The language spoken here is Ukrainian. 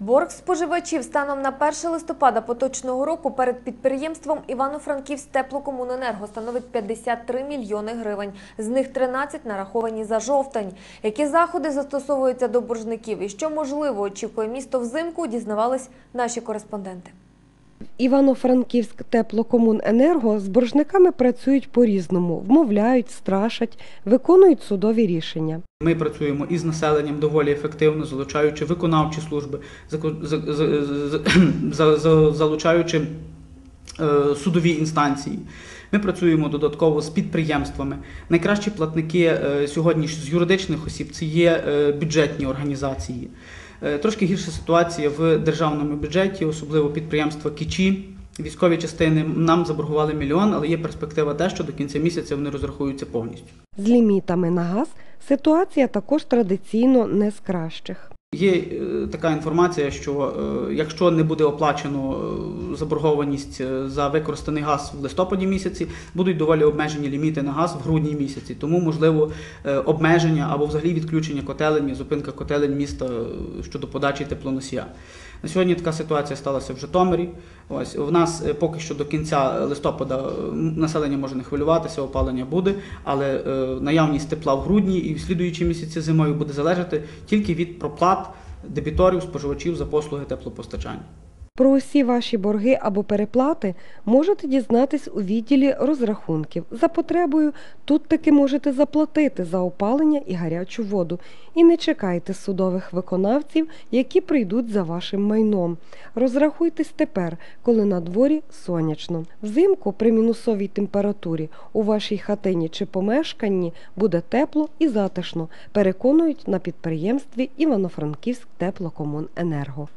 Борг споживачів станом на 1 листопада поточного року перед підприємством Івано-Франківськ теплокомуненерго становить 53 мільйони гривень. З них 13 нараховані за жовтень. Які заходи застосовуються до боржників і що можливо очікує місто взимку, дізнавались наші кореспонденти. Івано-Франківськ теплокомуненерго з боржниками працюють по-різному, вмовляють, страшать, виконують судові рішення. Ми працюємо із населенням доволі ефективно, залучаючи виконавчі служби, залучаючи е, судові інстанції. Ми працюємо додатково з підприємствами. Найкращі платники е, сьогодні з юридичних осіб це є е, бюджетні організації. Е, Трошки гірша ситуація в державному бюджеті, особливо підприємства Кічі. Військові частини нам заборгували мільйон, але є перспектива те, що до кінця місяця вони розрахуються повністю. З лімітами на газ ситуація також традиційно не з кращих. Є е, така інформація, що е, якщо не буде оплачено е, заборгованість за використаний газ в листопаді місяці, будуть доволі обмежені ліміти на газ в грудні місяці. Тому можливо обмеження або взагалі відключення котелень, зупинка котелень міста щодо подачі теплоносія. На сьогодні така ситуація сталася в Житомирі. Ось в нас е, поки що до кінця листопада е, населення може не хвилюватися, опалення буде, але е, наявність тепла в грудні і в слідуючі місяці зимою буде залежати тільки від проплат дебіторів, споживачів за послуги теплопостачання. Про усі ваші борги або переплати можете дізнатись у відділі розрахунків. За потребою тут таки можете заплатити за опалення і гарячу воду. І не чекайте судових виконавців, які прийдуть за вашим майном. Розрахуйтесь тепер, коли на дворі сонячно. Взимку при мінусовій температурі у вашій хатині чи помешканні буде тепло і затишно, переконують на підприємстві Івано-Франківськ теплокомуненерго.